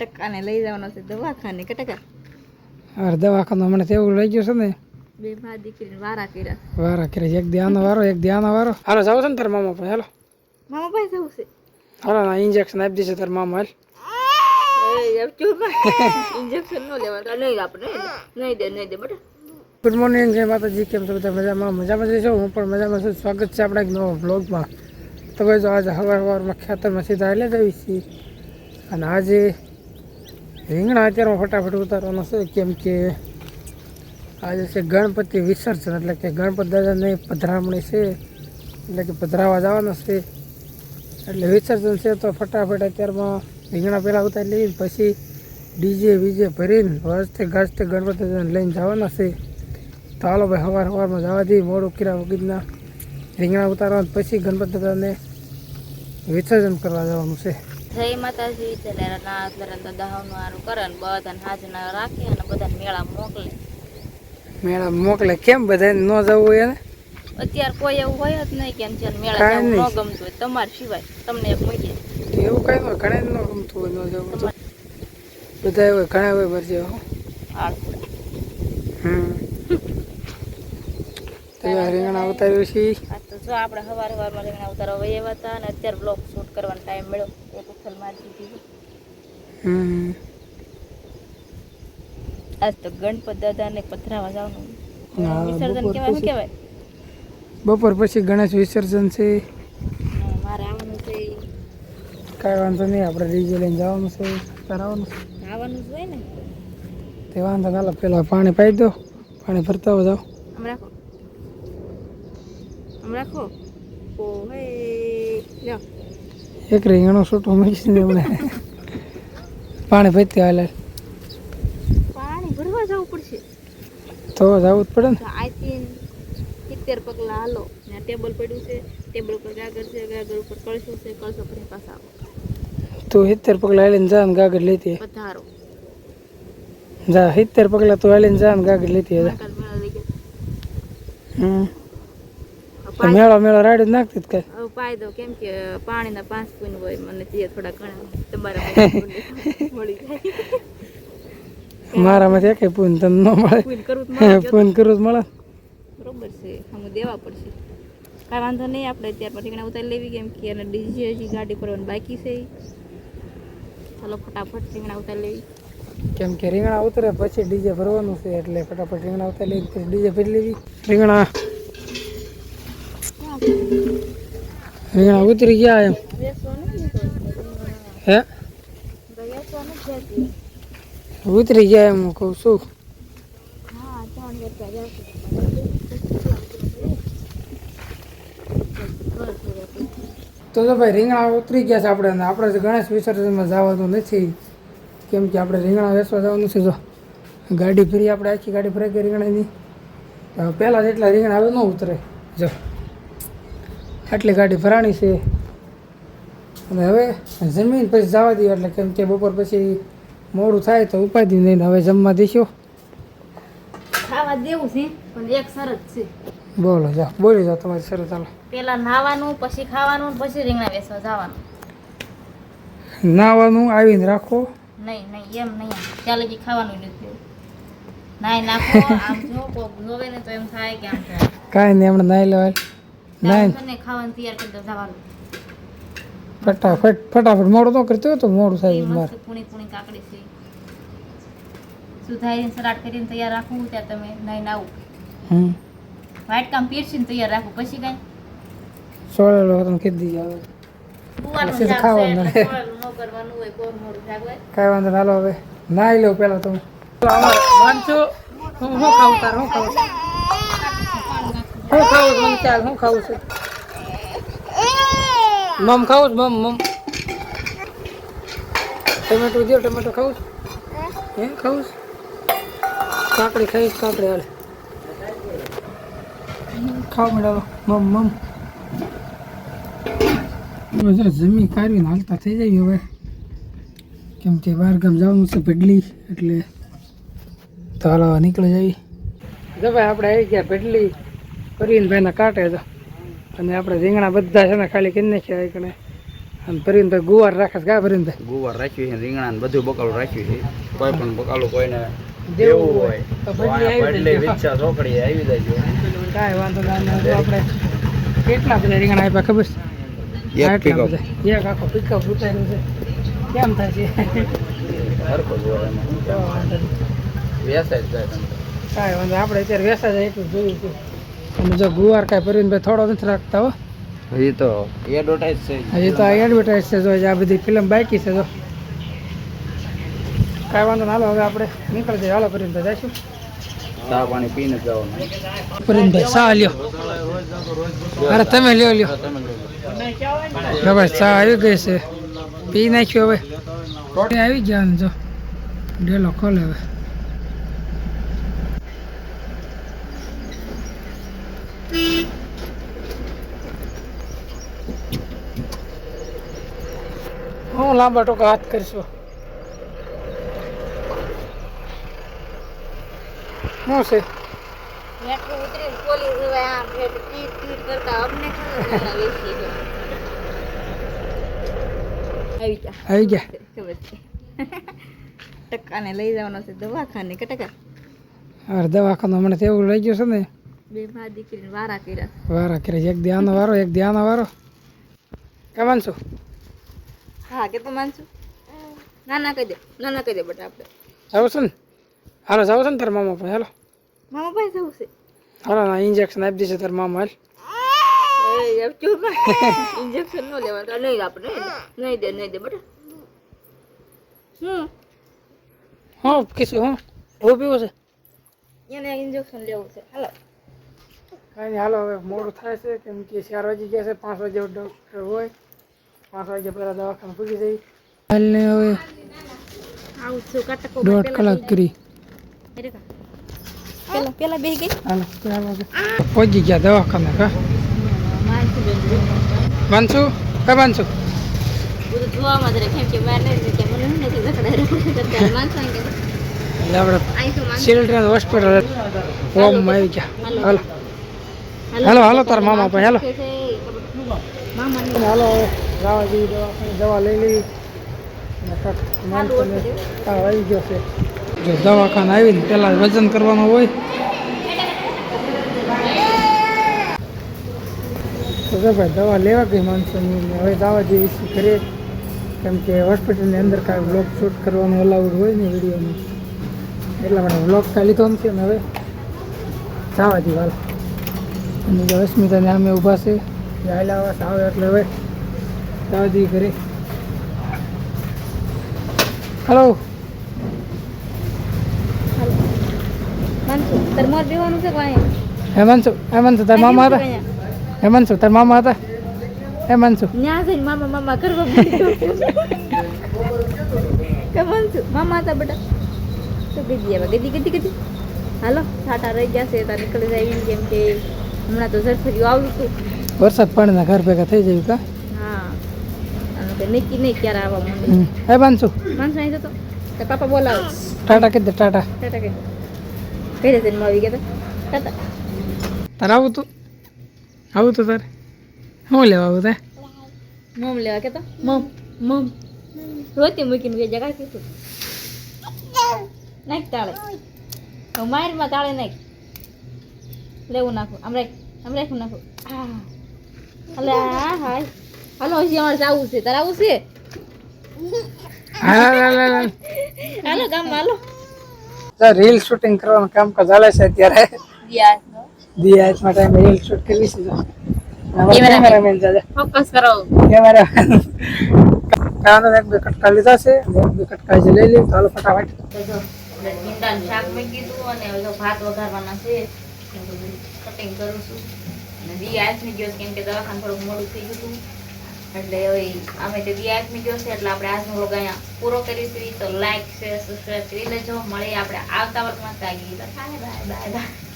ટકાને લઈ જવાનો છે દવાખાને કે ટકા અરે દવાખાનું હમણાં તેવું લઈ ગયું છે ને. બે ભા દીકરીને વારા કર્યા. વારા કર્યા એક ધ્યાન વારો એક ધ્યાન વારો. હાલો જાવ છે ને તારા મામા પાસે હાલો. મામા પાસે જવું છે? હાલો ના ઇન્જેક્શન આપી દેશે તારા મામા હાલ. ઇન્જેક્શન ન લેવા નહીં આપણે નહીં દે નહીં દે બેટા. ગુડ મોર્નિંગ જય માતાજી કેમ છો બધા મજામાં? મજામાં જઈશું હું પણ મજામાં છું. સ્વાગત છે આપણા એક નવા બ્લોગમાં તો ભાઈ જો આજે સવારમાં ખેતરમાં સીધા એટલે જ આવી છીએ. અને આજે રીંગણા અત્યારમાં ફટાફટ ઉતારવાનો છે, કેમ કે આજે છે ગણપતિ વિસર્જન, એટલે કે ગણપતિ દાદાની પધરામણી છે, એટલે કે પધરાવા જવાનો છે. એટલે વિસર્જન છે તો ફટાફટ અત્યારમાં રીંગણા પહેલાં ઉતારી લઈએ, પછી ડીજે વીજે ભરીને વાજતે ગાજતે ગણપતિ દાદાને લઈને જવાના છે. તો હાલો ભાઈ સવાર સવારમાં જવા દઈએ, મોડું કર્યા વગરના રીંગણા ઉતારવા પછી ગણપતિ દાદાને વિસર્જન કરવા જવાનું છે. જય માતાજી જલેરા નાથ લરા દહાવનું કરે ને બધાને હાજના રાખે અને બધાને મેળા મોકલે. મેળા મોકલે કેમ? બધાને ન જવું એને? અત્યારે કોઈ એવું હોય જ નહીં કેમ છે મેળા જવું ન ગમતું હોય તમારા સિવાય તમને એક મૂકીએ. એવું કઈ હોય ઘણા ન ગમતું હોય ન જવું બધા હોય ઘણા હોય ભરજે હો. હમ. રીંગણા ઉતાર્યું છે. આ તો જો આપણે સવાર સવારમાં રીંગણા ઉતારવા વહી આવ્યા હતા અને અત્યારે બ્લોગ શૂટ કરવાનો ટાઈમ મળ્યો. એક ઉથલ મારી દીધી આજ તો ગણપત દાદાને પધરાવા જવાનું. વિસર્જન શું કહેવાય? બપોર પછી ગણેશ વિસર્જન છે. મારે આવવાનું છે કાંઈ વાંધો નહીં આપણે ડીજે લઈને જવાનું છે કરાવવાનું છે. આવવાનું જ હોય ને? તે વાંધો ના પેલા પાણી પાઈ દો પાણી ભરતા હો જાઓ. આમ રાખો. આમ રાખો. ઓહે લ્યો. એક રીંગણું છૂટું મૂકીને એમને પાણી ભરતી હાલે. પાણી ભરવા જવું પડશે. તો જવું જ પડે ને. આઈ આઈથી સિત્તેર પગલા હાલો. ને ટેબલ પડ્યું છે. ટેબલ ઉપર ગાગર છે. ગાગર ઉપર કળશો છે. કળશો પર પાછા આવો. તું સિત્તેર પગલા હાલીને જા ને ગાગર લેતી. પધારો. જા સિત્તેર પગલા તું હાલીને જા ને ગાગર લેતી હમ. મેળો મેળો રાડી નાખતી કઈ? ફાયદો કેમ કે પાણીના પાંચ પૂન હોય મને તે થોડા ઘણા તમારા મળી જાય. મારામાંથી એકે પૂન તમને ન મળે. પૂન કરું જ મળે. બરોબર છે હું દેવા પડશે. કાંઈ વાંધો નહીં આપણે ત્યાર પછી રીંગણા ઉતારી લેવી કેમ કે અને ડીજે હજી ગાડી પર બાકી છે. ચાલો ફટાફટ રીંગણા ઉતારી લેવી. કેમ કે રીંગણા ઉતરે પછી ડીજે ભરવાનું છે એટલે ફટાફટ રીંગણા ઉતારી લઈ પછી ડીજે ભરી લેવી. રીંગણા રીંગણા ઉતરી ગયા એમ. હે. ઉતરી ગયા એમ કહું શું તો તો ભાઈ, રીંગણા ઉતરી ગયા છે આપણે આપણે ગણેશ વિસર્જનમાં જવાનું નથી. કેમ કે આપણે રીંગણા વેચવા જવાનું છે જો. ગાડી ફરી આપણે, આખી ગાડી ફરી ગઈ રીંગણાની. પહેલાં જેટલા રીંગણા હવે ન ઉતરે. જો. આટલી ગાડી ભરાણી છે. અને હવે જમીન પછી જવા દઈએ એટલે કેમ કે બપોર પછી મોડું થાય તો ઉપાધિ નહીં હવે જમવા દઈશું ખાવા દેવું છે પણ એક શરત છે. બોલો જાઓ બોલી જાઓ તમારી શરત ચાલો પેલા નાવાનું પછી ખાવાનું પછી રીંગણા વેચવા જવાનું. નાવાનું આવીને રાખો. નહીં નહીં એમ નહીં. ચાલે કે ખાવાનું નથી નાય નાખો આમ જો કોક જોવે ને તો એમ થાય કે આમ થાય. કાંઈ નહીં હમણાં નાઈ લેવાય. નાઈ ખાવાનું તૈયાર કરી દો જવાનું. ફટાફટ ફટાફટ. મોડું તો કરતો તો મોડું થાય મારે. પૂણી પૂણી કાકડી છે. સુધારીને સલાડ કરીને તૈયાર રાખવું ત્યાં તમે નહીં આવું. હમ. વ્હાઈટ કામ પીરસીને તૈયાર રાખવું પછી કાંઈ? સોળેલો તમે કીધી દીધી છે ખાવાનું. એટલે સોળેલું ન કરવાનું હોય કોર મોડું શાક કાંઈ વાંધો ના હાલો હવે. નાઈ લો પહેલાં તમે. હું ખાઉં તાર શું ખાવું છું, મમ, ચાલ શું ખાવું છું. મમ ખાવું છું, મમ મમ. ટમેટું દો ટમેટું ખાવું છું. હે ખાવું છું. કાકડી ખાઈશ, કાકડી હાલ. ખાવ મેળવો મમ મમ. જમી કાઢીને હાલતા થઈ જાય હવે. કેમ કે બહાર ગામ જવાનું છે ભેડલી, એટલે તો હાલો નીકળી જાય. જો ભાઈ, આપણે આવી ગયા ભેડલી. પ્રવીણભાઈના કાંઠે તો અને આપણે રીંગણા બધા છે ને ખાલી કરી નાખ્યા એક ને. અને પરીનભાઈ ગુવાર રાખે કા પરીનભાઈ ગુવાર રાખ્યું છે રીંગણા ને બધું બકાલું રાખ્યું છે. કોઈ પણ બકાલું કોઈને દેવું હોય તો બદલી આવી જજો કાંઈ વાંધો ના આપણે કેટલા બધા રીંગણા આપ્યા ખબર છે? એક. બધા. એક આખો પિકઅપ ઉતાર્યું છે. કેમ થાય છે? જોવા એમાં. જાય કાંઈ વાંધો. આપણે અત્યારે વેસા જાય એટલું જોયું છે. અને જો ગુવાર કાંઈ પરવીનભાઈ થોડો નથી રાખતા હો. હજી તો એડવર્ટાઈઝ છે. હજી તો એડવર્ટાઇઝ છે જો આ બધી ફિલ્મ બાકી છે જો. કાંઈ વાંધો ના હાલો હવે આપણે નીકળી જઈએ. હાલો પરવીનભાઈ જઈશું. ચા પાણી પીને જવાનું. પરીનભાઈ ચા લ્યો. અરે તમે લ્યો લ્યો. હવે ચા આવી ગઈ છે. પી નાખ્યો હવે. આવી ગયા જો. ડેલો ખોલે હવે. હું લાંબા ટોકા હાથ કરીશું. શું છે? આવી ગયા. ટકાને લઈ જવાનો છે દવાખાને કે ટકા? દવાખાનું હમણાં એવું લઈ ગયું છે ને બે મા દીકરીને વારા કર્યા. વારા કર્યા. એક દી વારો એક દી વારો. કેમ છું હા કે તો માનશું. ના ના કહી દે. ના ના કહી દે બટ આપણે. જાવ છે ને? હાલો જાવ છે ને તારા મામા પાસે? હાલો. મામા પાસે જવું છે? હાલો ના ઇન્જેક્શન આપી દેશે તારા મામા હાલ. ઇન્જેક્શન ન લેવા નહીં આપણે નહીં દે. નહીં દે બટા. હમ હું કીશું હું. હું પીવું છે? એને ઇન્જેક્શન લેવું છે. હાલો. કાંઈ નહીં હાલો હવે મોડું થાય છે કેમ કે ચાર વાગી ગયા છે પાંચ વાગે ડૉક્ટર હોય. પાંચ વાગે પહેલાં દવાખાને પૂછી જઈ હાલને હવે દોઢ કલાક કરી. પહોંચી ગયા દવાખાને કા? બાંધશું કા બાંધશું આપણે આઈ ચિલ્ડ્રન હોસ્પિટલ હોમમાં આવી ગયા. હાલો. હાલો હાલો તાર મામા ભાઈ હાલો હાલો રાવાજી દવા દવા લઈ લેવી માણસોને તાવ આવી ગયો છે. જો દવાખાને આવીને પહેલાં વજન કરવાનું હોય. તો ભાઈ દવા લેવા ગઈ માણસોની. હવે દવા જેવી ઇસ્યુ કરીએ કેમ કે હોસ્પિટલની અંદર કાંઈ બ્લોગ શૂટ કરવાનું અલાઉડ હોય ને વિડીયોમાં. એટલા માટે બ્લોગ કાંઈ લીધો નથી ને હવે. જવા દી હાલ. અને અસ્મિતાને સામે ઊભા છે. એ હાલ્યા આવે આવે એટલે હવે જવા ઘરે. હલો હેમાંશુ હેમાંશુ તાર મામા હતા? હેમાંશુ તાર મામા હતા? હેમાંશુ મામા મામા કરવા મામા હતા બેટા તો હવે ગીધી ગીધી ગીધી હાલો છાટા રહી ગયા છે તાર નીકળી જાય કેમ કે હમણાં તો ઝરફર્યું આવ્યું હતું વરસાદ પાણીના ઘર ભેગા થઈ જાય કા? હા. અને કે નક્કી નહીં ક્યારે આવવા માંડે. હે હેમાંશુ માણસો અહીં જતો. તો પાપા બોલાવો. ટાટા કીધે ટાટા. ટાટા કહી કઈ રીતે આવી ગયા તા. ટાટા. તારે આવું તું? આવું તું તારે? હું લેવા આવું તે મમ લેવા કેતો. મમ મમ. રોતી મૂકીને બે જગા કીધું નાખ તાળે. મારમાં તાળે નાખ. લેવું નાખું. આમ રાખ. આમ રાખું નાખું. અલે આ હાય. હાલો હજી અમારે જવું છે. તારે આવું છે? હાલ હાલો રીલ શૂટિંગ કરવાનું કામ ચાલે છે અત્યારે? દિયાસમાં ટાઈમે રીલ શૂટ કરી છે. કેમેરામેન. જાજા. ફોકસ કરો. કેમેરા કાનો એક બે કટકા લીધા છે. એક બે કટકા જે લઈ લે. તો ફટાફટ. શાક મેં કીધું અને ભાત વઘારવાના છે. કટિંગ કરું છું. અને દી આથમી ગયો કેમ કે દવાખાને થોડુંક મોડું થઈ ગયું હતું. એટલે હવે અમે તે દી આથમી ગયો છે, એટલે આપણે આજનો વ્લોગ અહીંયા પૂરો કરીશું. તો લાઈક શેર સબસ્ક્રાઈબ કરી લેજો. મળીએ આપણે આવતા વર્ગમાં તાગી બાય બાય બાય.